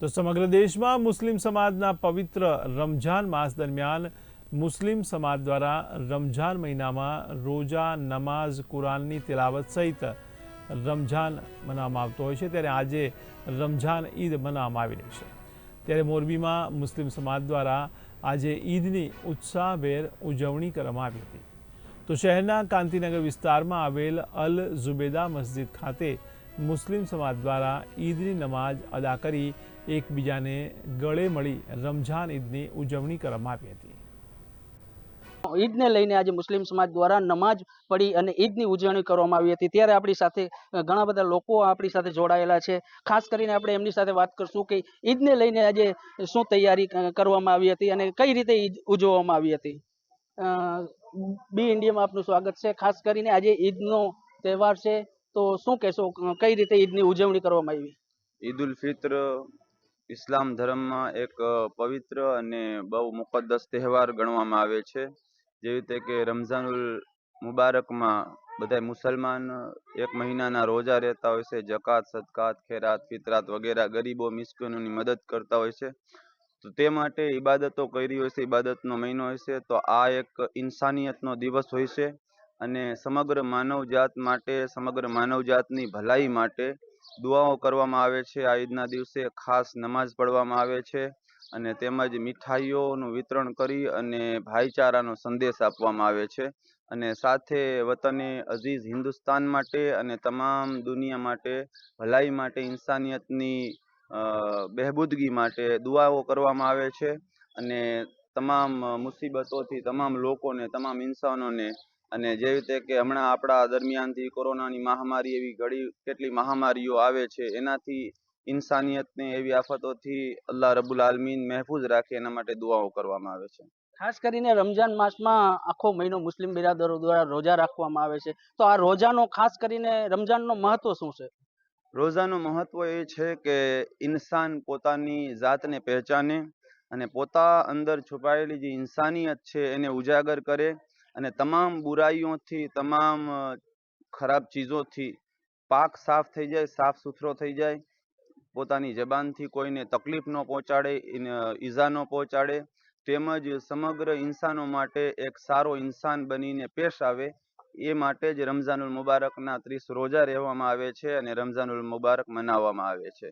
તો સમગ્ર દેશમાં મુસ્લિમ સમાજના પવિત્ર રમઝાન માસ દરમિયાન મુસ્લિમ સમાજ દ્વારા રમઝાન મહિનામાં રોજા, નમાઝ, કુરાનની તિલાવત સહિત રમઝાન મનાવવામાં આવતો હોય છે. ત્યારે આજે રમઝાન ઈદ મનાવવામાં આવી રહી છે. ત્યારે મોરબીમાં મુસ્લિમ સમાજ દ્વારા આજે ઈદની ઉત્સાહભેર ઉજવણી કરવામાં આવી હતી. તો શહેરના કાંતિનગર વિસ્તારમાં આવેલ અલ ઝુબેદા મસ્જિદ ખાતે મુસ્લિમ સમાજ દ્વારા ઈદની નમાઝ અદા કરી એકબીજાને ગળે મળી રમઝાન ઈદની ઉજવણી કરવામાં આવી હતી. ઈદને લઈને આજે મુસ્લિમ સમાજ દ્વારા નમાજ પડી અને ઈદની ઉજવણી કરવામાં આવી હતી. ત્યારે આપણી સાથે ઘણા બધા લોકો આપણી સાથે જોડાયેલા છે. ખાસ કરીને આપણે એમની સાથે વાત કરશું કે ઈદને લઈને આજે શું તૈયારી કરવામાં આવી હતી અને કઈ રીતે ઈદ ઉજવવામાં આવી હતી. બી ઇન્ડિયામાં આપનું સ્વાગત છે. ખાસ કરીને આજે ઈદનો તહેવાર છે. તો શું કહેશો? કઈ રીતે ઈદની ઉજવણી કરવામાં આવી? ઈદ ઉલ ફિત્ર, ઇસ્લામ ધર્મમાં એક પવિત્ર અને બહુ મુકદ્દસ તહેવાર ગણવામાં આવે છે. જેવી રીતે કે રમઝાનુલ મુબારકમાં બધા મુસલમાન એક મહિનાના રોજા રહેતા હોય છે. જકાત, સદકાત, ખેરાત, ફિતરાત વગેરે ગરીબો, મિસ્કીનોની મદદ કરતા હોય છે. તો તે માટે ઈબાદતો કરી હોય છે, ઈબાદતનો મહિનો હોય છે. તો આ એક ઇન્સાનિયતનો દિવસ હોય છે. અને સમગ્ર માનવજાત માટે, સમગ્ર માનવજાતની ભલાઈ માટે દુઆઓ કરવામાં આવે છે. આ ઈદના દિવસે ખાસ નમાઝ પઢવામાં આવે છે અને તેમજ મીઠાઈઓનું વિતરણ કરી અને ભાઈચારાનો સંદેશ આપવામાં આવે છે અને સાથે વતને અઝીઝ હિન્દુસ્તાન માટે અને તમામ દુનિયા માટે ભલાઈ માટે, ઇન્સાનિયતની બહેબુદગી માટે દુઆઓ કરવામાં આવે છે અને તમામ મુસીબતોથી, તમામ લોકોને, તમામ ઇન્સાનોને અને જેવી રીતે કે હમણાં આપણા દરમિયાનથી કોરોનાની મહામારી એવી ઘણી કેટલી મહામારીઓ આવે છે એનાથી ઇન્સાનિયતને એવી આફતોથી અલ્લાહ રબુલ આલમીન મહેફૂઝ રાખે એના માટે દુઆઓ કરવામાં આવે છે. ખાસ કરીને રમજાન માસમાં આખો મહિનો મુસ્લિમ બિરાદરો દ્વારા રોજા રાખવામાં આવે છે. તો આ રોજાનો ખાસ કરીને રમજાનનો મહત્વ શું છે? રોજાનું મહત્વ એ છે કે ઇન્સાન પોતાની જાતને પહેચાને અને પોતા અંદર છુપાયેલી જે ઇન્સાનિયત છે એને ઉજાગર કરે અને તમામ બુરાઈઓથી, તમામ ખરાબ ચીજોથી પાક સાફ થઈ જાય, સાફ સુથરો થઈ જાય. પોતાની જબાનથી કોઈને તકલીફ ન પહોંચાડે ઈજા ન પહોંચાડે. તેમજ સમગ્ર ઇન્સાનો માટે એક સારો ઇન્સાન બનીને પેશ આવે, એ માટે જ રમઝાનુલ મુબારકના ત્રીસ રોજા રહેવામાં આવે છે અને રમઝાનુલ મુબારક મનાવવામાં આવે છે.